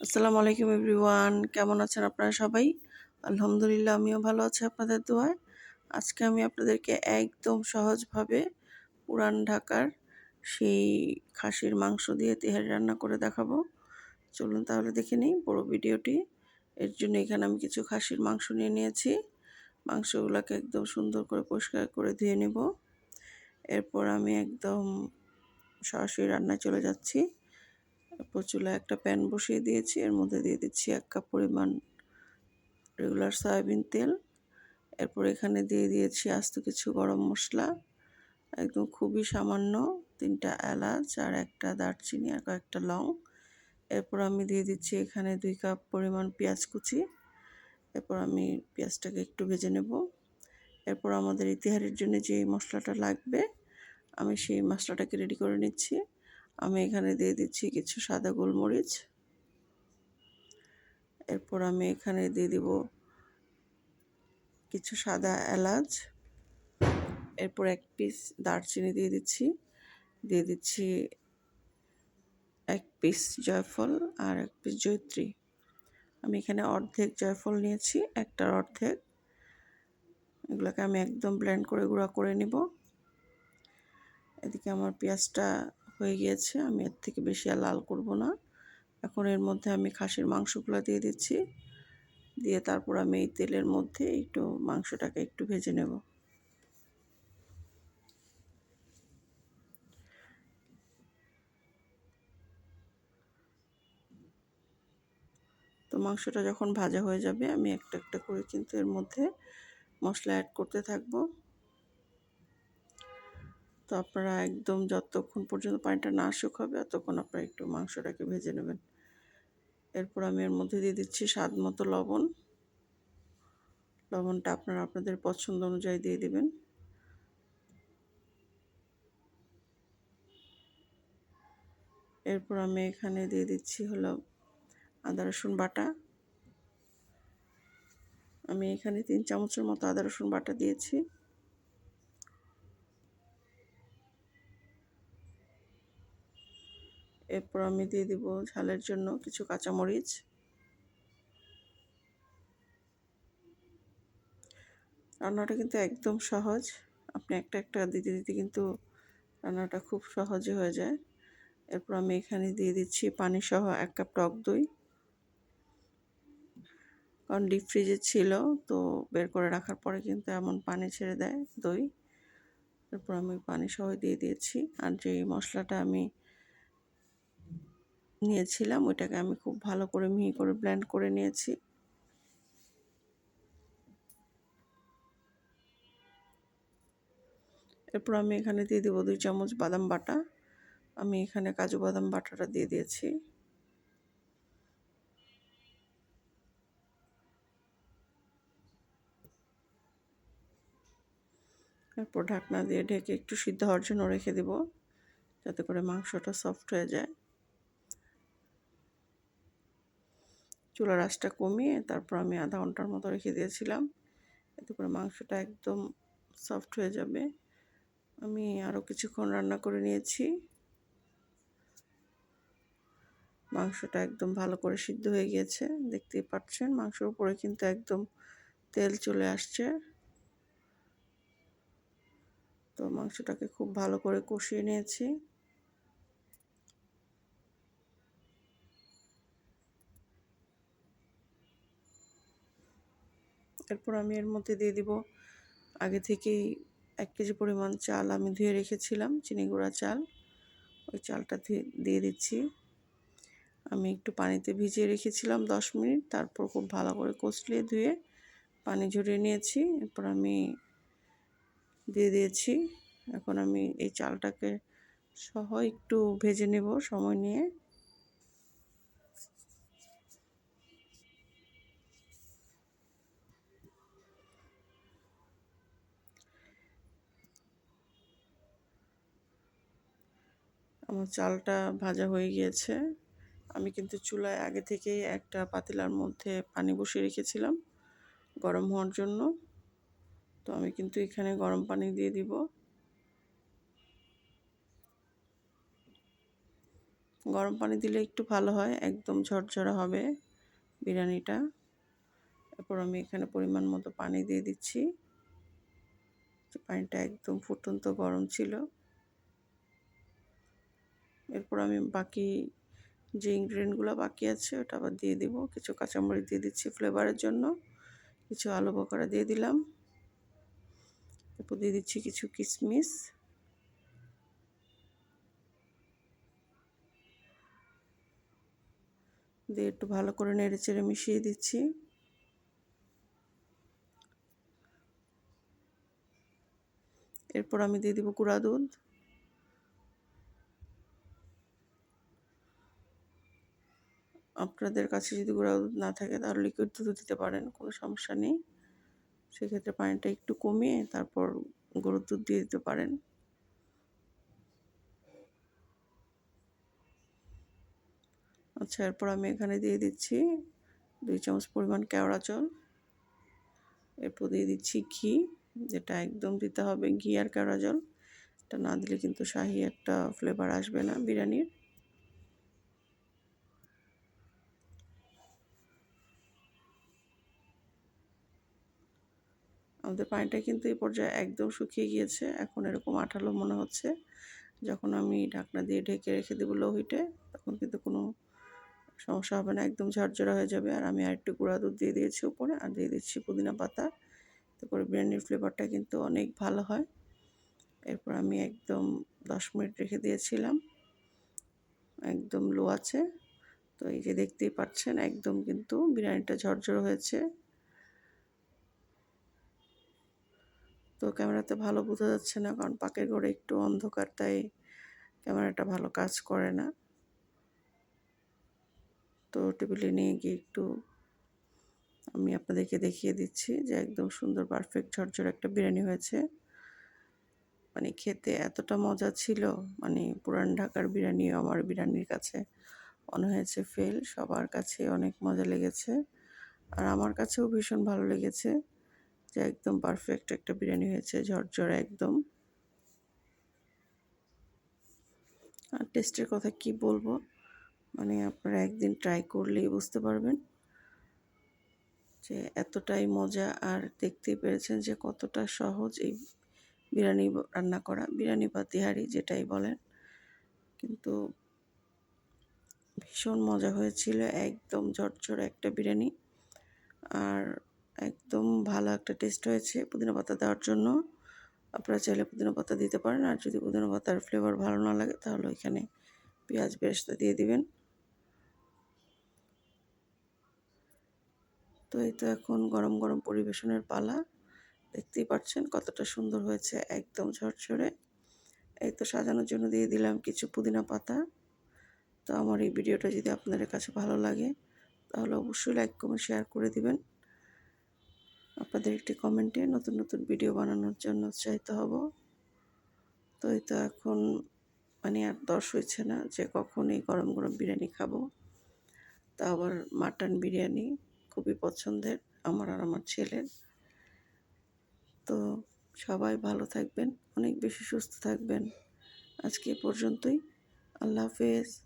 আসসালামু আলাইকুম এভরিওয়ান। কেমন আছেন আপনারা সবাই? আলহামদুলিল্লাহ, আমিও ভালো আছি আপনাদের দোয়ায়। আজকে আমি আপনাদেরকে একদম সহজভাবে পুরান ঢাকার সেই খাসির মাংস দিয়ে তেহারি রান্না করে দেখাবো। চলুন তাহলে দেখে নিই পুরো ভিডিওটি। এর জন্য এখানে আমি কিছু খাসির মাংস নিয়ে নিয়েছি। মাংসগুলোকে একদম সুন্দর করে পরিষ্কার করে ধুয়ে নেব। এরপর আমি একদম সরাসরি রান্নায় চলে যাচ্ছি। এরপর চুলায় একটা প্যান বসিয়ে দিয়েছি। এর মধ্যে দিয়ে দিচ্ছি এক কাপ পরিমাণ রেগুলার সয়াবিন তেল। এরপর এখানে দিয়ে দিয়েছি আস্ত কিছু গরম মশলা। একদম খুবই সামান্য তিনটা এলাচ আর একটা দারচিনি আর কয়েকটা লং। এরপর আমি দিয়ে দিচ্ছি এখানে দুই কাপ পরিমাণ পেঁয়াজ কুচি। এরপর আমি পেঁয়াজটাকে একটু ভেজে নেব। এরপর আমাদের ইতিহারের জন্য যে মশলাটা লাগবে, আমি সেই মশলাটাকে রেডি করে নিচ্ছি। আমি এখানে দিয়ে দিচ্ছি কিছু সাদা গোলমরিচ। এরপর আমি এখানে দিয়ে দিব কিছু সাদা এলাচ। এরপর এক পিস দারচিনি দিয়ে দিচ্ছি। দিয়ে দিচ্ছি এক পিস জয়ফল আর এক পিস জৈত্রী আমি এখানে অর্ধেক জয়ফল নিয়েছি, একটার অর্ধেক। এগুলোকে আমি একদম ব্লেন্ড করে গুঁড়া করে নিব। এদিকে আমার পেঁয়াজটা হয়ে গিয়েছে, আমি এর থেকে বেশি আর লাল করব না। এখন এর মধ্যে আমি খাসির মাংসগুলো দিয়ে দিচ্ছি। দিয়ে তারপর আমি এই তেলের মধ্যে একটু মাংসটাকে একটু ভেজে নেব। তো মাংসটা যখন ভাজা হয়ে যাবে, আমি একটা একটা করে কিন্তু এর মধ্যে মশলা অ্যাড করতে থাকব। তো আপনারা একদম যতক্ষণ পর্যন্ত পানিটা না শুকাবে ততক্ষণ আপনারা একটু মাংসটাকে ভেজে নেবেন। এরপর আমি এর মধ্যে দিয়ে দিচ্ছি স্বাদ মতো লবণ। লবণটা আপনারা আপনাদের পছন্দ অনুযায়ী দিয়ে দিবেন। এরপর আমি এখানে দিয়ে দিচ্ছি হলো আদা, রসুন বাটা। আমি এখানে তিন চামচের মতো আদা, রসুন বাটা দিয়েছি। এরপর আমি দিয়ে দিব ঝালের জন্য কিছু কাঁচামরিচ। রান্নাটা কিন্তু একদম সহজ। আপনি একটা একটা দিতে দিতে কিন্তু রান্নাটা খুব সহজে হয়ে যায়। এরপর আমি এখানে দিয়ে দিচ্ছি পানি সহ এক কাপ টক দই। কারণ ডিপ ফ্রিজে ছিল, তো বের করে রাখার পরে কিন্তু এমন পানি ছেড়ে দেয় দই। এরপর আমি পানি সহ দিয়ে দিয়েছি। আর যে মশলাটা আমি নিয়েছিলাম, ওইটাকে আমি খুব ভালো করে মিহি করে ব্লেন্ড করে নিয়েছি। এরপর আমি এখানে দিয়ে দেবো দুই চামচ বাদাম বাটা। আমি এখানে কাজু বাদাম বাটাটা দিয়ে দিয়েছি। এরপর ঢাকনা দিয়ে ঢেকে একটু সিদ্ধ হওয়ার জন্য রেখে দেব, যাতে করে মাংসটা সফট হয়ে যায়। চুলার আঁচটা কমিয়ে তারপর আমি আধা ঘণ্টার মতো রেখে দিয়েছিলাম। এতে করে মাংসটা একদম সফট হয়ে যাবে। আমি আরও কিছুক্ষণ রান্না করে নিয়েছি। মাংসটা একদম ভালো করে সিদ্ধ হয়ে গিয়েছে। দেখতেই পাচ্ছেন, মাংসর উপরে কিন্তু একদম তেল চলে আসছে। তো মাংসটাকে খুব ভালো করে কষিয়ে নিয়েছি। এরপর আমি এর মধ্যে দিয়ে দিব। আগে থেকেই এক কেজি পরিমাণ চাল আমি ধুয়ে রেখেছিলাম, চিনি গুঁড়া চাল। ওই চালটা দিয়ে দিচ্ছি। আমি একটু পানিতে ভিজিয়ে রেখেছিলাম দশ মিনিট, তারপর খুব ভালো করে কষলিয়ে ধুয়ে পানি ঝরিয়ে নিয়েছি। এরপর আমি দিয়ে দিয়েছি। এখন আমি এই চালটাকে সহ একটু ভেজে নেব সময় নিয়ে। আমার চালটা ভাজা হয়ে গিয়েছে। আমি কিন্তু চুলায় আগে থেকেই একটা পাতিলার মধ্যে পানি বসিয়ে রেখেছিলাম গরম হওয়ার জন্য। তো আমি কিন্তু এখানে গরম পানি দিয়ে দিব। গরম পানি দিলে একটু ভালো হয়, একদম ঝরঝরা হবে বিরিয়ানিটা। এরপর আমি এখানে পরিমাণ মতো পানি দিয়ে দিচ্ছি। পানিটা একদম ফুটন্ত গরম ছিল। এরপর আমি বাকি যে ইনগ্রিডিয়েন্টগুলো বাকি আছে ওটা আবার দিয়ে দিব। কিছু কাঁচামরিচ দিয়ে দিচ্ছি ফ্লেভারের জন্য। কিছু আলু বকরা দিয়ে দিলাম। এরপর দিয়ে দিচ্ছি কিছু কিশমিশ দিয়ে একটু ভালো করে নেড়ে চেড়ে মিশিয়ে দিচ্ছি। এরপর আমি দিয়ে দিব গুঁড়া দুধ। আপনাদের কাছে যদি গুঁড়া দুধ না থাকে, তাহলে লিকুইড দুধও দিতে পারেন, কোনো সমস্যা নেই। সেক্ষেত্রে পানিটা একটু কমিয়ে তারপর গরুর দুধ দিয়ে দিতে পারেন। আচ্ছা এরপর আমি এখানে দিয়ে দিচ্ছি দুই চামচ পরিমাণ কেওড়া জল। এরপর দিয়ে দিচ্ছি ঘি, যেটা একদম দিতে হবে ঘি আর কেওড়া জল। এটা না দিলে কিন্তু শাহি একটা ফ্লেভার আসবে না বিরিয়ানির। আমাদের পানিটা কিন্তু এই পর্যায়ে একদম শুকিয়ে গিয়েছে। এখন এরকম আঠালো মনে হচ্ছে। যখন আমি ঢাকনা দিয়ে ঢেকে রেখে দেবো লো হিটে তখন কিন্তু কোনো সমস্যা হবে না, একদম ঝরঝরা হয়ে যাবে। আর আমি আরেকটু গুঁড়া দুধ দিয়ে দিয়েছি উপরে, আর দিয়ে দিচ্ছি পুদিনা পাতা। তো করে বিরিয়ানির ফ্লেভারটা কিন্তু অনেক ভালো হয়। এরপর আমি একদম দশ মিনিট রেখে দিয়েছিলাম। একদম লো আছে। তো এই যে দেখতেই পাচ্ছেন, একদম কিন্তু বিরিয়ানিটা ঝরঝর হয়েছে। তো ক্যামেরাতে ভালো বোঝা যাচ্ছে না কারণ পাকের ঘরে একটু অন্ধকার, তাই ক্যামেরাটা ভালো কাজ করে না। তো টেবিলে নিয়ে গিয়ে একটু আমি আপনাদেরকে দেখিয়ে দিচ্ছি যে একদম সুন্দর পারফেক্ট ঝরঝর একটা বিরিয়ানি হয়েছে। মানে খেতে এতটা মজা ছিল মানে পুরান ঢাকার বিরিয়ানি আমার বিরিয়ানির কাছে মনে হয়েছে ফেল সবার কাছে অনেক মজা লেগেছে। আর আমার কাছেও ভীষণ ভালো লেগেছে। যে একদম পারফেক্ট একটা বিরিয়ানি হয়েছে, ঝরঝরে একদম। আর টেস্টের কথা কি বলব? মানে আপনারা একদিন ট্রাই করলেই বুঝতে পারবেন যে এতটাই মজা আর দেখতেই পেরেছেন যে কতটা সহজ এই বিরিয়ানি রান্না করা। বিরিয়ানি বা তিহারি যেটাই বলেন, কিন্তু ভীষণ মজা হয়েছিল, একদম ঝরঝরে একটা বিরিয়ানি। আর একদম ভালো একটা টেস্ট হয়েছে পুদিনা পাতা দেওয়ার জন্য। আপনারা চাইলে পুদিনা পাতা দিতে পারেন, আর যদি পুদিনা পাতার ফ্লেভার ভালো না লাগে তাহলে ওইখানে পেঁয়াজ বেরেস্তা দিয়ে দিবেন। তো এই তো এখন গরম গরম পরিবেশনের পালা। দেখতেই পাচ্ছেন কতটা সুন্দর হয়েছে, একদম ঝরঝরে। এই তো সাজানোর জন্য দিয়ে দিলাম কিছু পুদিনা পাতা। তো আমার এই ভিডিওটা যদি আপনাদের কাছে ভালো লাগে, তাহলে অবশ্যই লাইক কমেন্ট শেয়ার করে দিবেন। আপনাদের একটি কমেন্টে নতুন নতুন ভিডিও বানানোর জন্য উৎসাহিত হব। তো এই তো এখন মানে আর দশ হয়েছে না যে কখন এই গরম গরম বিরিয়ানি খাব। তা আবার মাটন বিরিয়ানি খুবই পছন্দের, আমার আর আমার ছেলের। তো সবাই ভালো থাকবেন, অনেক বেশি সুস্থ থাকবেন। আজকে পর্যন্তই, আল্লাহ হাফেজ।